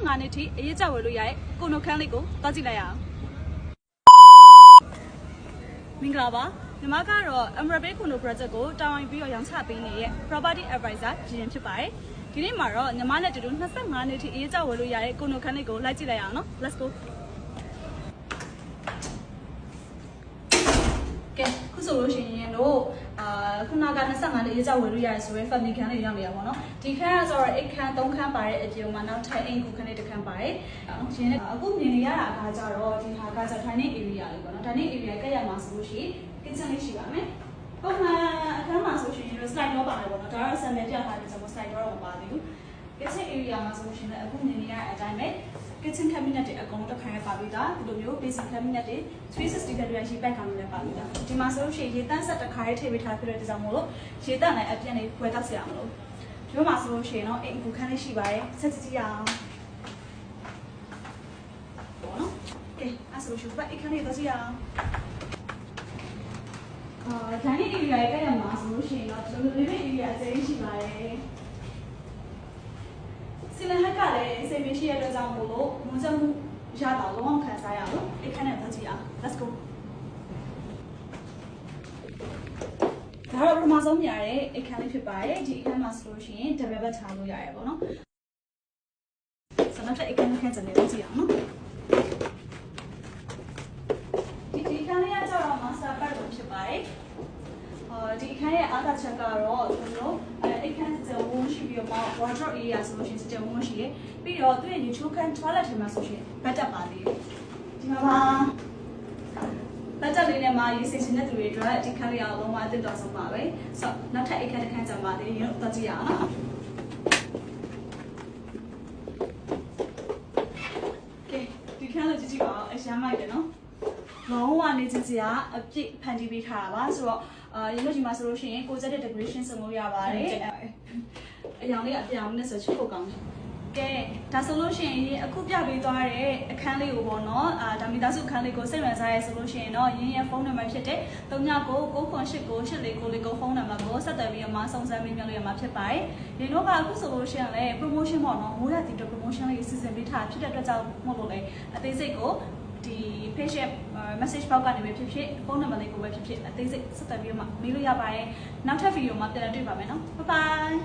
25နှစ်ထိအရေးကြဝယ်လို့ရတဲ့ကိုနိုခန်းလေးကိုတွားကြည့်လိုက်ရအောင်မင်္ဂလာပါညီမကတော့ Amrabe Kono Project ကိုတာဝန်ပြီးတော့ရောင်းချပေးနေတဲ့ Property Advisor ရင်းဖြစ်ပါတယ်ဒီနေ့မှာတော့ညီမနဲ့တူတူ25နှစ်ထိအရေးကြဝယ်လို့ရတဲ့ကိုနိုခန်းလေးကိုလိုက်ကြည့်လိုက်ရအောင်နော် Let's go ကဲခုဆိုလို့ရှိရင်တို့အာ ခုနက25နှစ်ရေးကြဝယ်လို့ရတယ်ဆိုရဲ family ခန်းလေးရောက်နေတာပေါ့နော်ဒီခန်းကဆိုတော့အိတ်ခန်း3ခန်းပါတဲ့အပြင်မှာနောက်ထပ်အိမ်ကူခန်းလေးတစ်ခန်းပါတယ်အောင်ရှင်လည်းအခုမြင်နေရတာကကြတော့ဒီဟာကကြ dining area လေးပေါ့နော် dining area ကက်ရမှာဆိုလို့ရှိရင် kitchen လေးရှိပါမယ်ပုံမှန်အခန်းမှာဆိုရှင်တို့ slide တော့ပါတယ်ပေါ့နော်ဒါတော့ sample ပြထားတယ်ဆိုတော့ slide တော့မပါသေးဘူး kitchen area မှာဆိုလို့ရှိရင်လည်းအခုမြင်နေရတဲ့အတိုင်းပဲ kitchen cabinet တွေအကုန်လုံးတစ်ခါရပါပြီးသားဒီလိုမျိုး basic cabinet တွေ360 degree ရှိပတ်ကောင်လည်းပါပြီးသားဒီမှာဆိုလို့ရှိရင်ရေတန့်ဆက်တစ်ခါရထည့်ပေးထားပြတဲ့ဒီကြောင့်မို့လို့ရေတန့်လည်းအပြည့်နဲ့ဝယ်တောက်စရာမလိုဒီမှာဆိုလို့ရှိရင်တော့အိမ်ကူခန်းလေးရှိပါတယ်ဆက်ကြည့်ကြည့်ရအောင်ပေါ့နော်ကဲအဲ့ဆိုရှင်ဘက်အိမ်ခန်းလေးတော့ကြည့်ရအောင်အာ dining area ရဲ့ကရမှာဆိုလို့ရှိရင်တော့ဒီလို living area အသေးရှိပါတယ် စီလန်ဟက်ကလည်းအစိမ်မရှိရတဲ့အတွက်ကြောင့်မို့လို့ငွေစမှုရတာလုံးဝခံစားရအောင်အခန်းနဲ့သွားကြည့်အောင် let's go ဒါတော့ပထမဆုံးမြင်ရတဲ့အခန်းလေးဖြစ်ပါတယ်ဒီအခန်းမှာဆိုလို့ရှိရင် double bed ထားလို့ရတယ်ပေါ့နော်ဆက်နောက်ထပ်အခန်းတစ်ခန်းကျန်နေလို့ကြည့်အောင်နော်ဒီဒီအခန်းလေးကကျတော့ master bedroom ဖြစ်ပါတယ်အော်ဒီအ ခန်းရဲ့အားသာချက်ကတော့ဒီလိုအဲအခန်းစဝန်းရှိပြီးတော့ wardrobe area ဆိုလို့ရှိရင်စတဲ့ဝန်းရှိရပြီးတော့သူ့ရဲ့ neutral can toilet ထဲမှာဆိုရှင် bed တက်ပါသေးတယ်ဒီမှာပါဘတ်တက်လေးနဲ့မှရေးစင်ရှင်တဲ့သူတွေအတွက်ဒီခန်းလေးအောင်လုံးဝအသစ်တော်ဆုံးပါပဲဆိုတော့နောက်ထပ်အခန်းတစ်ခန်းကျန်ပါသေးရင်တော့ကြည့်ရအောင်နော်ကဲဒီခန်းလေးကြည့်ကြည့်ပါအောင်အရှမ်းမိုက်တယ်နော် လုံးဝနေချင်းစရာအပြည့်ဖန်တီးပေးထားတာပါဆိုတော့အာရေလို့ဒီမှာဆိုလို့ရှိရင်ကိုစက်တဲ့ decoration စုံလို့ရပါတယ်အရောင်လေးအပြောင်နဲ့ဆိုချစ်ဖို့ကောင်းတယ်ကဲဒါဆိုလို့ရှိရင်အခုပြပေးသွားတဲ့အခန်းလေးကိုပေါ့နော်အာဒါမီသားစုအခန်းလေးကိုစိတ်ဝင်စားရဲဆိုလို့ရှိရင်တော့ရင်းရဲ့ဖုန်းနံပါတ်ဖြစ်တဲ့39998989ဖုန်းနံပါတ်ကိုဆက်သွယ်ပြီးတော့မှစုံစမ်းမေးမြန်းလို့ရမှာဖြစ်ပါတယ်။ဒီတော့ကအခုဆိုလို့ရှိရင်လည်း promotion ပေါ့နော်မိုးရတီတော့ promotion လေးစီစဉ်ပေးထားဖြစ်တဲ့အတွက်ကြောင့်မို့လို့လေအသေးစိတ်ကို ဒီ page ရဲ့ message box ကနေပဲဖြစ်ဖြစ်ဖုန်းနံပါတ်လေးကိုပဲဖြစ်ဖြစ်အသေးစိတ်ဆက်သွယ်ပြီးတော့မှမေးလို့ရပါတယ်။နောက်ထပ်ဗီဒီယိုမှာပြန်လည်တွေ့ပါမယ်နော်။ Bye bye